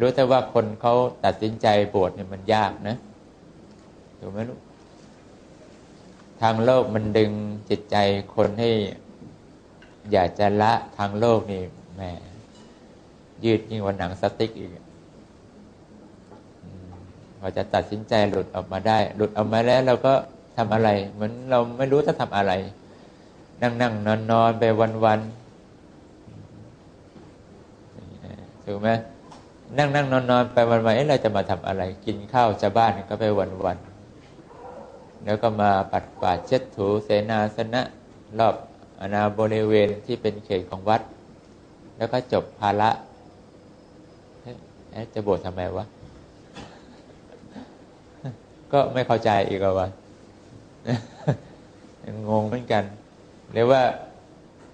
รู้แต่ว่าคนเขาตัดสินใจบวชเนี่ยมันยากนะถูกไหมลูกทางโลกมันดึงจิตใจคนให้ อยากจะละทางโลกนี่แหมยืดยิ่งกว่าหนังสติ๊กอีกพอจะตัดสินใจหลุดออกมาได้ หลุดออกมาแล้วเราก็ทำอะไร เหมือนเราไม่รู้จะทำอะไร นั่งนั่งนอนนอนไปวันวันถูกไหม นั่งนั่งนอนนอนไปวันวันเราจะมาทำอะไร กินข้าวชาวบ้านก็ไปวันวันแล้วก็มาปัดกวาดเช็ดถูเสนาสนะรอบอนาบริเวณที่เป็นเขตของวัด แล้วก็จบภาระจะบวชทำไมวะ ก็ไม่เข้าใจอีกว่างงเหมือนกันเรียกว่า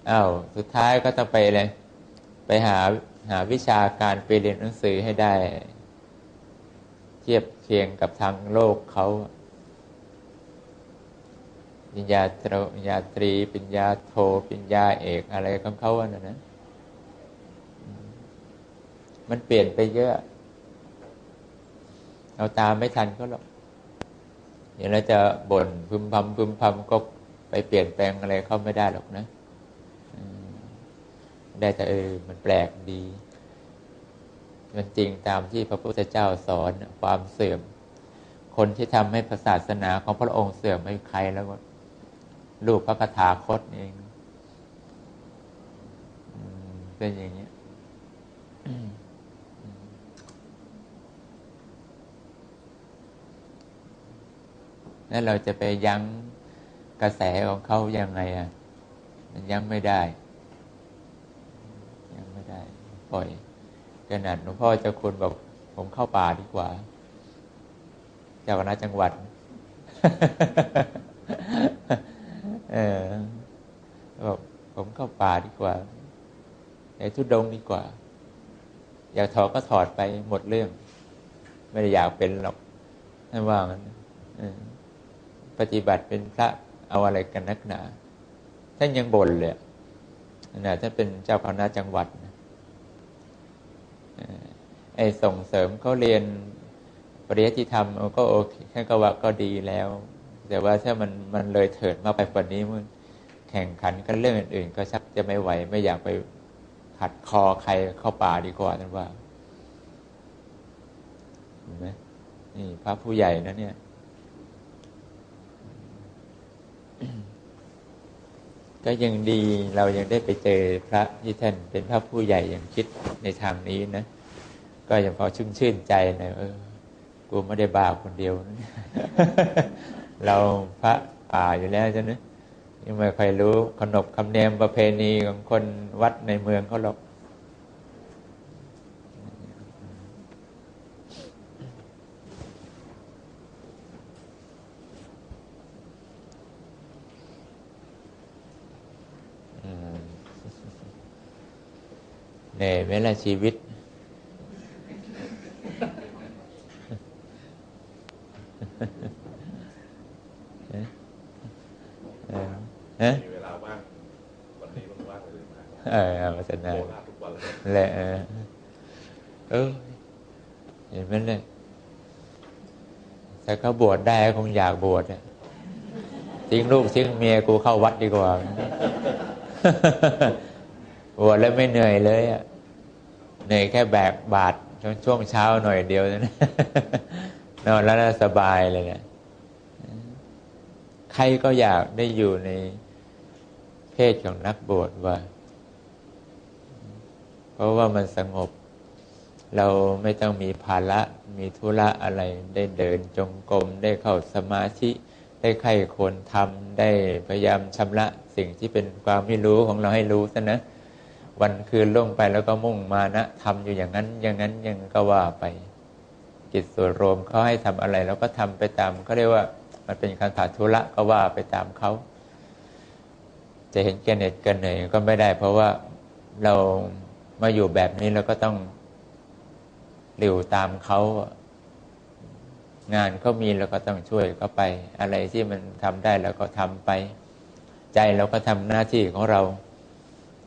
อา้าวสุดท้ายก็ต้องไปเลย ไปหา หาวิชาการไปเรียนหนังสือให้ได้ เทียบเคียงกับทางโลกเขาปิญญาตรปิญญาตรีปิญญาโทปิญญาเอกอะไรของเขาอะนะมันเปลี่ยนไปเยอะ เราตามไม่ทันเขาหรอกเดี๋ยวเราจะบ่นพึมพำพึมพำก็ไปเปลี่ยนแปลงอะไรเขาไม่ได้หรอกนะ ได้แต่เออ มันแปลกดี มันจริงตามที่พระพุทธเจ้าสอนความเสื่อม คนที่ทำให้ศาสนาของพระองค์เสื่อมไม่ใครแล้วก็รูปพระคาถาคตเองเป็นอย่างนี้แล้วเราจะไปยั้งกระแสของเขายังไงอะ มันยั้งไม่ได้ ปล่อยขนาดหลวงพ่อเจ้าคุณบอกผมเข้าป่าดีกว่า เจ้าคณะจังหวัดเออบอกผมเข้าป่าดีกว่าในทุดงดีกว่า อยากถอดก็ถอดไปหมดเรื่อง ไม่ได้อยากเป็นหรอกนั่นว่างั้นปฏิบัติเป็นพระเอาอะไรกันนักหนา ท่านยังบ่นเลยนะท่านเป็นเจ้าคณะจังหวัดนะ ไอ้ส่งเสริมเขาเรียนปริยัติธรรมก็โอเคแค่ก็ว่าก็ดีแล้ว แต่ว่าถ้ามันมันเลยเถิดมาไปกว่านี้มันแข่งขันกันเรื่องอื่น ๆ ก็ชักจะไม่ไหวไม่อยากไปขัดคอใครเข้าป่าดีกว่านั่นว่าเห็นไหมนี่พระผู้ใหญ่นะเนี่ยก็ยังดีเรายังได้ไปเจอพระที่ท่านเป็นพระผู้ใหญ่ยังคิดในทางนี้นะ ก็ยังพอชุ่มชื่นใจนะเออกูไม่ได้บาปคนเดียวนะเราพระป่าอยู่แล้วใช่ไหมยังไม่ค่อยรู้ขนบคำเนียมประเพณีของคนวัดในเมืองเขาหรอกเนี่ยเวลาชีวิต มีเวลาว่างวันนี้ว่างเลยมาเออมาสนาโคราชทุกวันเลยแหละเออเห็นไหมเนี่ยแต่เขาบวชได้คงอยากบวชเนี่ยทิ้งลูกทิ้งเมียกูเข้าวัดดีกว่าบวชแล้วไม่เหนื่อยเลยอะเหนื่อยแค่แบกบาทช่วงเช้าหน่อยเดียวนะ นอนแล้วสบายเลยเนี่ยใครก็อยากได้อยู่ในเพศของนักบวชว่า เพราะว่ามันสงบ เราไม่ต้องมีภาระมีธุระอะไรได้เดินจงกรมได้เข้าสมาธิ ได้ไข้ควรทำได้พยายามชำระสิ่งที่เป็นความไม่รู้ของเราให้รู้ซะนะ วันคืนล่วงไปแล้วก็มุ่งมานะทำอยู่อย่างนั้น อย่างนั้นยังก็ว่าไป จิตส่วนรวมเขาให้ทำอะไรเราก็ทำไปตามเขาเรียกว่า มันเป็นการถาธุระก็ว่าไปตามเขาจะเห็นแก่เหน็ดแก่เหนื่อยก็ไม่ได้ เพราะว่าเรามาอยู่แบบนี้เราก็ต้องเร็วตามเขางานเขามีเราก็ต้องช่วยเขาไป อะไรที่มันทำได้เราก็ทำไป ใจเราก็ทำหน้าที่ของเรา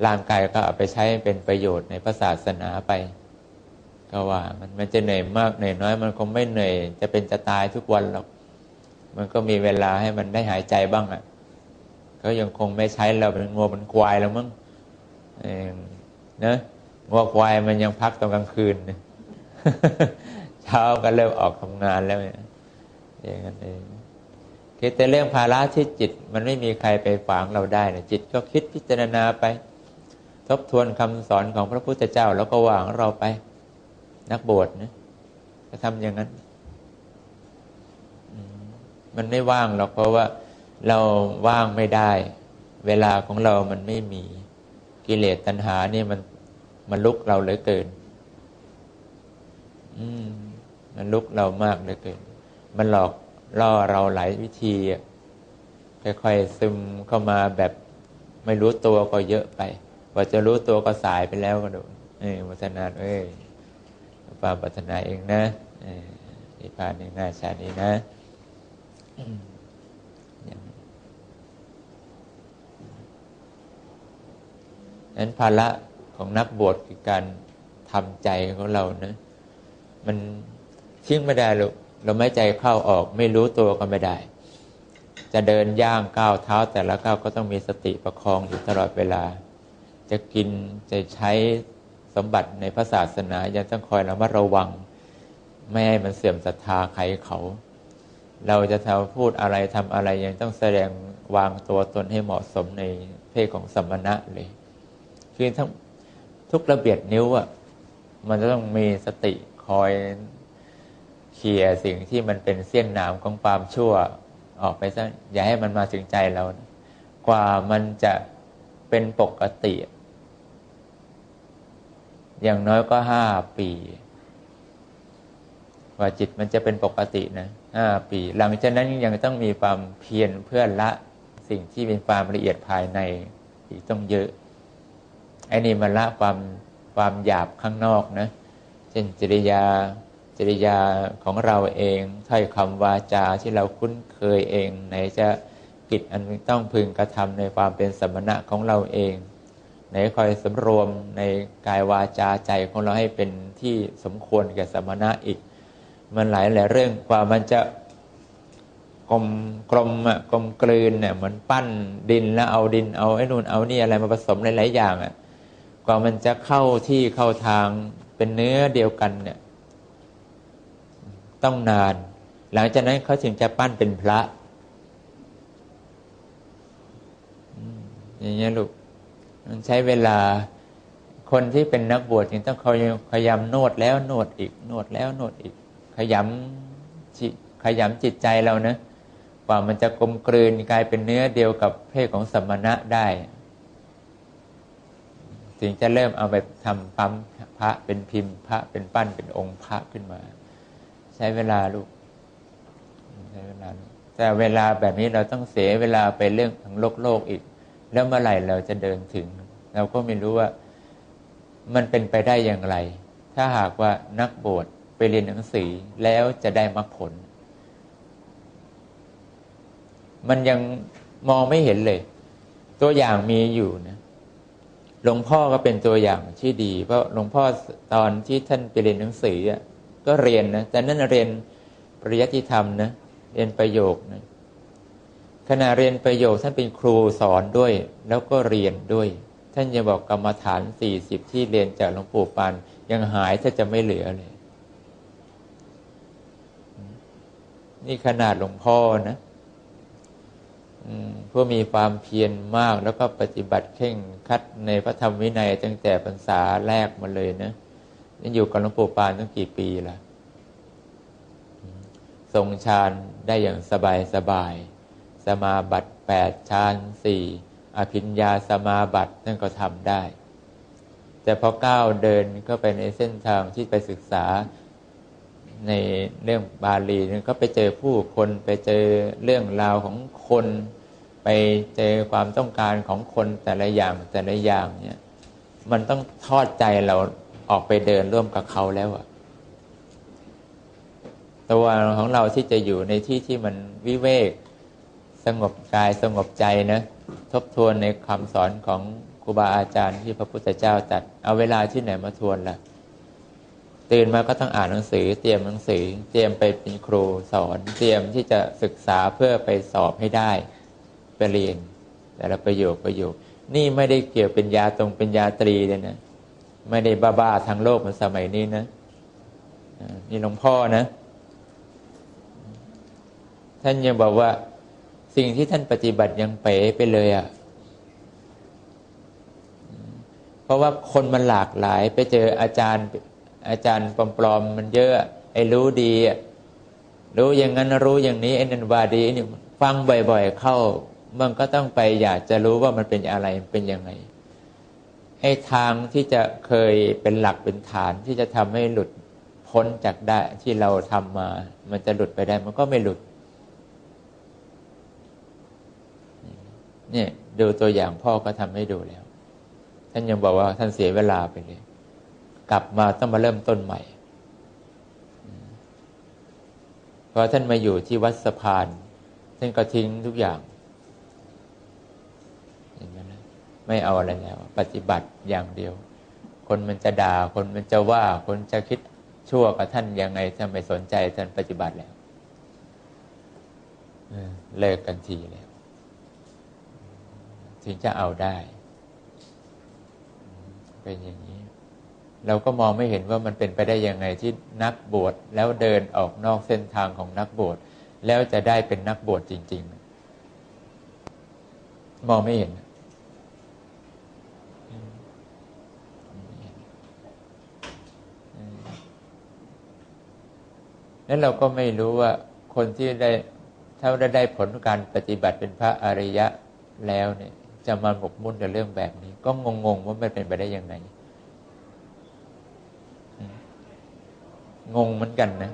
ร่างกายก็เอาไปใช้เป็นประโยชน์ในพระศาสนาไป ก็ว่า มันมันจะเหนื่อยมากเหนื่อยน้อยมันคงไม่เหนื่อยจะเป็นจะตายทุกวันหรอก มันก็มีเวลาให้มันได้หายใจบ้างอะ่ะก็ยังคงไม่ใช้เราเป็นงัวเป็นควายแล้วมั้งเองนะงัวควายมันยังพักตอนกลางคืนเช้าก็เริ่มออกทำงานแล้วเนี่ยอย่างนั้นเองคิดแต่เรื่องภาระที่จิต มันไม่มีใครไปฝังเราได้นะจิตก็คิดพิจารณาไป ทบทวนคำสอนของพระพุทธเจ้าแล้วก็วางเราไป นักบวชนะจะทำอย่างนั้น มันไม่ว่างหรอกเพราะว่าเราว่างไม่ได้ เวลาของเรามันไม่มีกิเลสตัณหานี่มันมันลุกเราเหลือเกิน อืม มันลุกเรามากเหลือเกิน มันหลอกล่อเราหลายวิธีค่อยๆซึมเข้ามาแบบไม่รู้ตัวก็เยอะไปกว่าจะรู้ตัวก็สายไปแล้วก็ดูเออวัฒนาเอ้ย ปาปัฒนาเองนะออนิพพานในหน้าชาตินี้นะนั้นภาระของนักบวชคือการทำใจของเรานะ มันทิ้งไม่ได้หรอกเราไม่ใจเข้าออก ไม่รู้ตัวก็ไม่ได้ จะเดินย่างก้าวเท้า แต่ละก้าวก็ต้องมีสติประคองอยู่ตลอดเวลา จะกินจะใช้ สมบัติในพระศาสนายังต้องคอยระมัดระวัง ไม่ให้มันเสื่อมศรัทธาใครเขา เราจะทำพูดอะไรทำอะไรยังต้องแสดงวางตัวตนให้เหมาะสมในเพศของสมณะเลยคือทั้งทุกระเบียดนิ้วอะมันจะต้องมีสติคอยเคลียสิ่งที่มันเป็นเสี้ยนหนามของความชั่วออกไปซะอย่าให้มันมาถึงใจเรานะกว่ามันจะเป็นปกติ อย่างน้อยก็ห้าปีกว่าจิตมันจะเป็นปกตินะห้าปี หลังจากนั้นยังต้องมีความเพียรเพื่อละสิ่งที่เป็นความละเอียดภายในอีกต้องเยอะไอ้นี่มันละความความหยาบข้างนอกนะเช่นจริยาจริยาของเราเองถ้อยคำวาจาที่เราคุ้นเคยเองไหนจะกิจอันต้องพึงกระทำในความเป็นสมณะของเราเอง ไหนคอยสำรวมในกายวาจาใจของเราให้เป็นที่สมควรแก่สมณะอีก มันหลายหลายเรื่องกว่ามันจะกลมกลมอะกลมกลืนเนี่ยเหมือนปั้นดินแล้วเอาดินเอาไอ้นู่นเอานี่อะไรมาผสมหลายๆอย่างอะกว่ามันจะเข้าที่เข้าทางเป็นเนื้อเดียวกันเนี่ย ต้องนาน หลังจากนั้นเขาถึงจะปั้นเป็นพระอย่างเงี้ยลูก มันใช้เวลาคนที่เป็นนักบวชจึงต้องพยายามโนดแล้วโนดอีกโนดแล้วโนดอีก ขยำจิขยำจิตใจเรานะกว่ามันจะกลมกลืนกลายเป็นเนื้อเดียวกับเพศของสมณะได้ถึงจะเริ่มเอาไปทำปั๊มพระเป็นพิมพ์พระเป็นปั้นเป็นองค์พระขึ้นมา ใช้เวลาลูกใช้เวลาแต่เวลาแบบนี้เราต้องเสียเวลาไปเรื่องของโลกโลกอีก แล้วเมื่อไหร่เราจะเดินถึง เราก็ไม่รู้ว่ามันเป็นไปได้อย่างไร ถ้าหากว่านักบวชไปเรียนหนังสือแล้วจะได้มรรคผล มันยังมองไม่เห็นเลย ตัวอย่างมีอยู่นะหลวงพ่อก็เป็นตัวอย่างที่ดี เพราะหลวงพ่อตอนที่ท่านไปเรียนหนังสือก็เรียนนะแต่นั่นเรียนปริยัติธรรมนะเรียนประโยคนะ ขณะเรียนประโยคท่านเป็นครูสอนด้วย แล้วก็เรียนด้วย ท่านยังบอกกรรมฐานสี่สิบที่เรียนจากหลวงปู่ปานยังหายถ้าจะไม่เหลือเลยนี่ขนาดหลวงพ่อนะผู้มีความเพียรมากแล้วก็ปฏิบัติเข่งคัดในพระธรรมวินัยตั้งแต่พรรษาแรกมาเลยนะนี่อยู่กับหลวงปู่ปานตั้งกี่ปีละทรงฌานได้อย่างสบายสบาย สมาบัติแปดฌานสี่อภิญญาสมาบัตินั่นก็ทำได้ แต่พอก้าวเดินก็ไปในเส้นทางที่ไปศึกษาในเรื่องบาลีก็ไปเจอผู้คนไปเจอเรื่องราวของคน ไปเจอความต้องการของคนแต่ละอย่างแต่ละอย่างเนี่ยมันต้องทอดใจเราออกไปเดินร่วมกับเขาแล้วอะตัวของเราที่จะอยู่ในที่ที่มันวิเวก สงบกายสงบใจนะ ทบทวนในคำสอนของครูบาอาจารย์ที่พระพุทธเจ้าตัด เอาเวลาที่ไหนมาทวนละ่ะ ตื่นมาก็ต้องอ่านหนังสือ เตรียมหนังสือ เตรียมไปเป็นครูสอน เตรียมที่จะศึกษาเพื่อไปสอบให้ได้ไปเรียนแต่ละประโยคประโยค นี่ไม่ได้เกี่ยวเป็นยาตรงเป็นยาตรีเลยนะไม่ได้บ้าๆทางโลกเหมือนสมัยนี้นะนี่หลวงพ่อนะ ท่านยังบอกว่า สิ่งที่ท่านปฏิบัติยังเป๋ไปเลยอะ่ะ เพราะว่าคนมันหลากหลายไปเจออาจารย์ อาจารย์ปลอมๆมันเยอะ ไอ้รู้ดีรู้อย่างนั้นรู้อย่างนี้ไอ้นันว่าดีไอ้นี่ฟังบ่อยๆเข้า มันก็ต้องไปอยากจะรู้ว่ามันเป็นอะไรเป็นยังไงไอ้ทางที่จะเคยเป็นหลักเป็นฐานที่จะทำให้หลุดพ้นจากได้ที่เราทำมา มันจะหลุดไปได้มันก็ไม่หลุด เนี่ยดูตัวอย่างพ่อก็ทำให้ดูแล้ว ท่านยังบอกว่าท่านเสียเวลาไปเลย กลับมาต้องมาเริ่มต้นใหม่พอท่านมาอยู่ที่วัดสะพานท่านก็ทิ้งทุกอย่างเห็นไหมนะไม่เอาอะไรแล้ว ปฏิบัติอย่างเดียว คนมันจะด่าคนมันจะว่า คนจะคิดชั่วกับท่านยังไงท่านไม่สนใจท่านปฏิบัติแล้วเลิกกันทีแล้ว ถึงจะเอาได้ เป็นอย่างนี้ เราก็มองไม่เห็นว่ามันเป็นไปได้ยังไงที่นักบวชแล้วเดินออกนอกเส้นทางของนักบวชแล้วจะได้เป็นนักบวชจริง ๆ มองไม่เห็นแล้วเราก็ไม่รู้ว่าคนที่ได้ถ้าได้ได้ผลการปฏิบัติเป็นพระอริยะแล้วเนี่ย จะมาหมกมุ่นกับเรื่องแบบนี้ ก็งงๆว่ามันเป็นไปได้ยังไงงงเหมือนกันนะ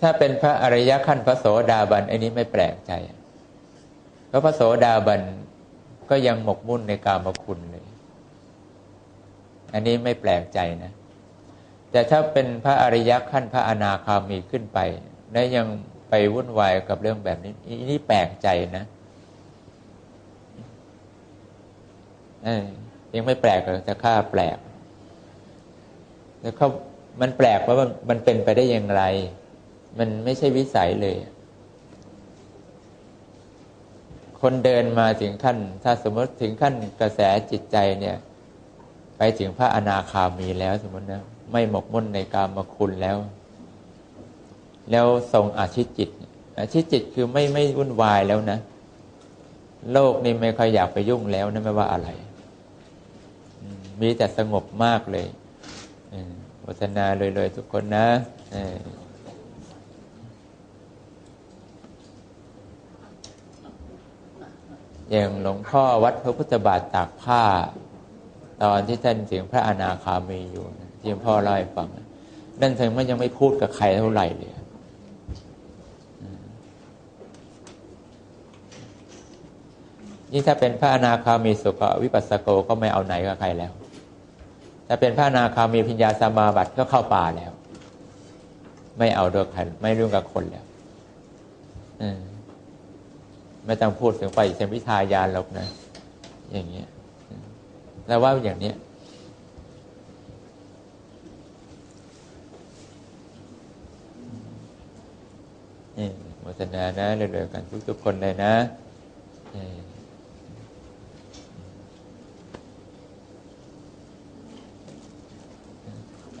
ถ้าเป็นพระอริยะขั้นพระโสดาบันอันนี้ไม่แปลกใจเพราะพระโสดาบันก็ยังหมกมุ่นในกามคุณเลย อันนี้ไม่แปลกใจนะ แต่ถ้าเป็นพระอริยะขั้นพระอนาคามีขึ้นไป และยัง ไปวุ่นวายกับเรื่องแบบนี้นนี่แปลกใจนะเอ้ยยังไม่แปลกเลยแต่ข้าแปลกแล้วเขามันแปลกว่ามันมันเป็นไปได้อย่างไร มันไม่ใช่วิสัยเลย คนเดินมาถึงขั้น ถ้าสมมติถึงขั้นกระแสจิตใจเนี่ย ไปถึงพระอนาคามีแล้วสมมตินะ ไม่หมกมุ่นในกามคุณแล้ว แล้วทรงอาชิจิต อาชิจิตคือไม่ไม่วุ่นวายแล้วนะ โลกนี้ไม่ค่อยอยากไปยุ่งแล้วนะไม่ว่าอะไร มีแต่สงบมากเลยโฆษณาเลยๆทุกคนนะอย่างหลวงพ่อวัดพระพุทธบาทตากผ้า ตอนที่ท่านถึงพระอนาคามีอยู่ที่หลวงพ่อเล่าให้ฟังนะนั่นถึงมันยังไม่พูดกับใครเท่าไหร่เลยอืม นี่ถ้าเป็นพระอนาคามีสุขวิปัสสโกก็ไม่เอาไหนกับใครแล้ว ถ้าเป็นพระอนาคามีพิญญาสมาบัติก็เข้าป่าแล้ว ไม่เอาด้วยใครไม่รุ่งกับคนแล้วอไม่ต้องพูดถึงไปเสมิทายานหรอกนะ อย่างเงี้ยแล้วว่าอย่างเนี้ยนี่โมทนานะเรื่อยๆกันทุกๆคนเลยนะ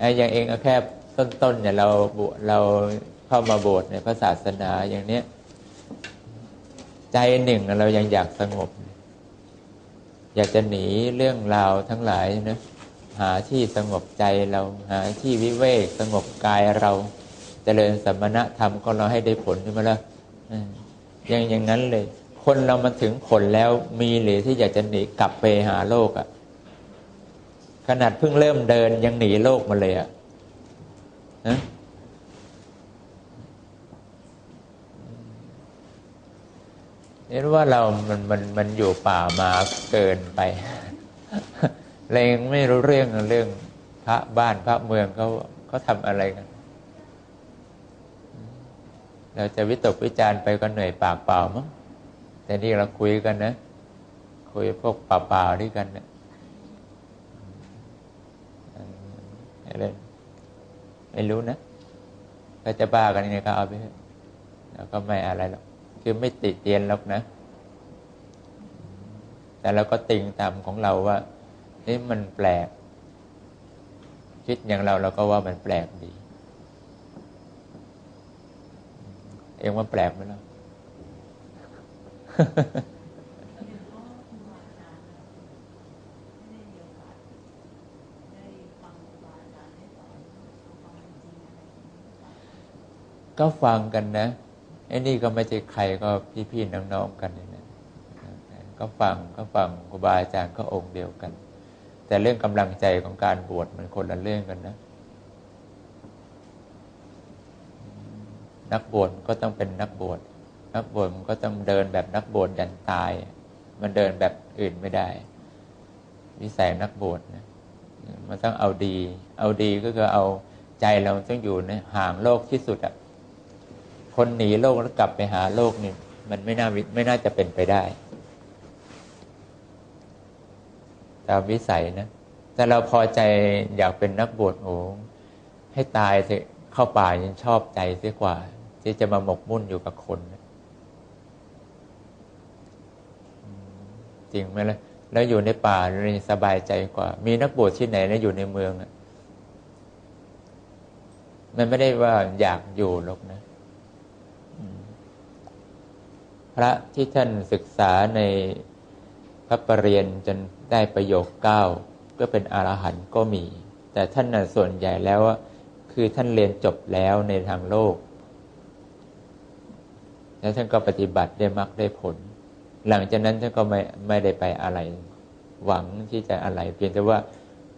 ออไอ้อย่างเองก็แค่ต้นๆเนี่ยเราบวเราเข้ามาโบสถ์ในพระศาสนาอย่างเนี้ยใจหนึ่งเรายังอยากสงบ อยากจะหนีเรื่องราวทั้งหลายนะหาที่สงบใจเราหาที่วิเวกสงบกายเราจเจริญสมณธรรมก็เราให้ได้ผลใช่ไหมล่ะอืมยังอย่างนั้นเลย คนเรามาถึงผลแล้วมีหรือที่อยากจะหนีกลับไปหาโลกอะ่ะ ขนาดเพิ่งเริ่มเดินยังหนีโลกมาเลยอะ่ะนะเห็นว่าเรา มัน มัน มันอยู่ป่ามาเกินไปเรายังไม่รู้เรื่องเรื่องพระบ้านพระเมืองเขาเขาทำอะไรกัน เราจะวิตกวิจารณ์ไปก็เหนื่อยปากเปล่ามั้งแต่นี่เราคุยกันนะ คุยพวกเปล่าๆด้วยกันเนะ อะไรไม่รู้นะก็จะบ้ากันยังไงก็เอาไปแล้วก็ไม่อะไรหรอกคือไม่ติเตียนหรอกนะ แต่เราก็ติงตามของเราว่านี่มันแปลก คิดอย่างเราเราก็ว่ามันแปลกดี เองว่าแปลกไหมล่ะ ก็ฟังกันนะไอ้นี่ก็ไม่ใช่ใครก็พี่ๆน้องๆกันนี่นะก็ฟังก็ฟังครูบาอาจารย์ก็องค์เดียวกัน แต่เรื่องกำลังใจของการบวชมันคนละเรื่องกันนะ นักบวชก็ต้องเป็นนักบวชนักบวชมันก็ต้องเดินแบบนักบวชยันตาย มันเดินแบบอื่นไม่ได้วิสัยนักบวชนะมันต้องเอาดี เอาดีก็คือเอาใจเราต้องอยู่ในห่างโลกที่สุดอะ คนหนีโลกแล้วกลับไปหาโลกนี่มันไม่น่าไม่น่าจะเป็นไปได้ตามวิสัยนะ แต่เราพอใจอยากเป็นนักบวชโอ้ให้ตายสิเข้าป่ายังชอบใจเสียกว่า ที่จะมาหมกมุ่นอยู่กับคนจริงไหมล่ะแล้วอยู่ในป่าเลยสบายใจกว่า มีนักบวชที่ไหนแล้วอยู่ในเมืองอะมันไม่ได้ว่าอยากอยู่หรอกนะ พระที่ท่านศึกษาในพระปรริญญาจนได้ประโยคเก้าก็เป็นอรหันต์ก็มี แต่ท่านน่ะส่วนใหญ่แล้วคือท่านเรียนจบแล้วในทางโลก แล้วท่านก็ปฏิบัติได้มรรคได้ผล หลังจากนั้นท่านก็ไม่ไม่ได้ไปอะไร หวังที่จะอะไร เพียงแต่ว่า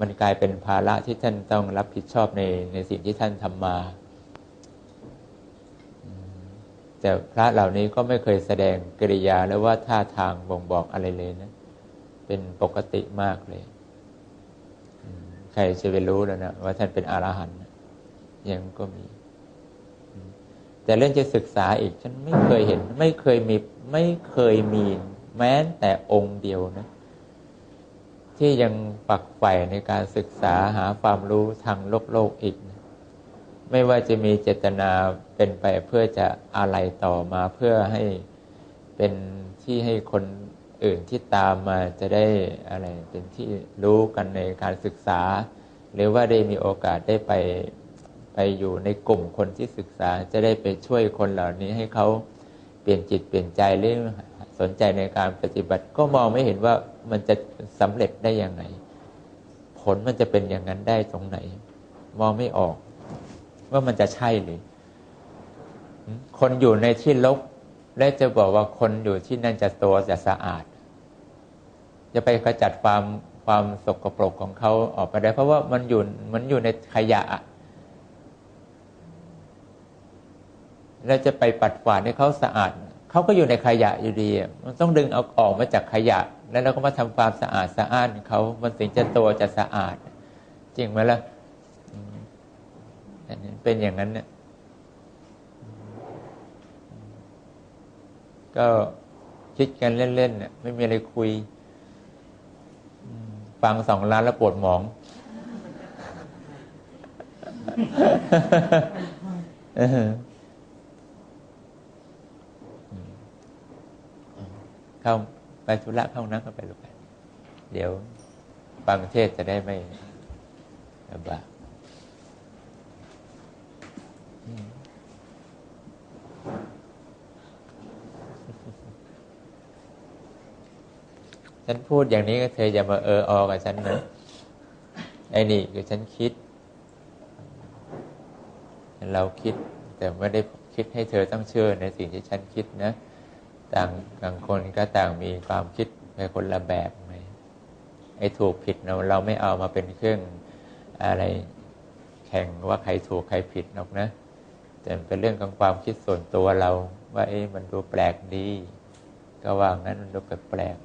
มันกลายเป็นภาระที่ท่านต้องรับผิดชอบในในสิ่งที่ท่านทำมา แต่พระเหล่านี้ก็ไม่เคยแสดงกิริยาหรือว่าท่าทางบ่งบอกอะไรเลยนะ เป็นปกติมากเลย ใครจะไปรู้แล้วนะว่าท่านเป็นอรหันต์ยังก็มี แต่เรื่องจะศึกษาอีก ฉันไม่เคยเห็น ไม่เคยมีไม่เคยมีแม้แต่องค์เดียวนะ ที่ยังปักใฝ่ในการศึกษาหาความรู้ทางโลกโลกอีกนะไม่ว่าจะมีเจตนา เป็นไปเพื่อจะอะไรต่อมาเพื่อให้เป็นที่ให้คนอื่นที่ตามมาจะได้อะไรเป็นที่รู้กันในการศึกษา หรือว่าได้มีโอกาสได้ไปไปอยู่ในกลุ่มคนที่ศึกษาจะได้ไปช่วยคนเหล่านี้ให้เขาเปลี่ยนจิตเปลี่ยนใจเรื่อสนใจในการปฏิบัติ ก็มองไม่เห็นว่ามันจะสำเร็จได้ยังไง ผลมันจะเป็นอย่างนั้นได้ตรงไหน มองไม่ออก ว่ามันจะใช่หรือ คนอยู่ในที่ลกและจะบอกว่าคนอยู่ที่นั่นจะตัวจะสะอาด จะไปขจัดความความสกปรกของเขาออกไปได้ เพราะว่ามันอยู่มันอยู่ในขยะแล้วจะไปปัดกวาดให้เขาสะอาดเขาก็อยู่ในขยะอยู่ดีมันต้องดึงเอาออกมาจากขยะ แล้วเราก็มาทำความสะอาดสะอ้านเขามันถึงจะตัวจะสะอาด จริงไหมล่ะเป็นอย่างนั้นเนี่ย ก็คิดกันเล่นๆเนี่ยไม่มีอะไรคุย ฟังสองล้านแล้วปวดหมองเข้าไปธุระเข้านั่งก็ไปลูกไป เดี๋ยวฟังเทศจะได้ไม่ลำบาก ฉันพูดอย่างนี้ก็เธออย่ามาเออออกับฉันนะไอ้นี่คือฉันคิด เราคิด แต่ไม่ได้คิดให้เธอต้องเชื่อในสิ่งที่ฉันคิดนะ ต่างต่างคนก็ต่างมีความคิดไปคนละแบบไหมไอ้ถูกผิดเราเราไม่เอามาเป็นเครื่องอะไรแข่งว่าใครถูกใครผิดหรอกนะ แต่เป็นเรื่องของความคิดส่วนตัวเรา ว่าเอ๊ะมันดูแปลกดี ก็ว่างั้นมันดูแปลก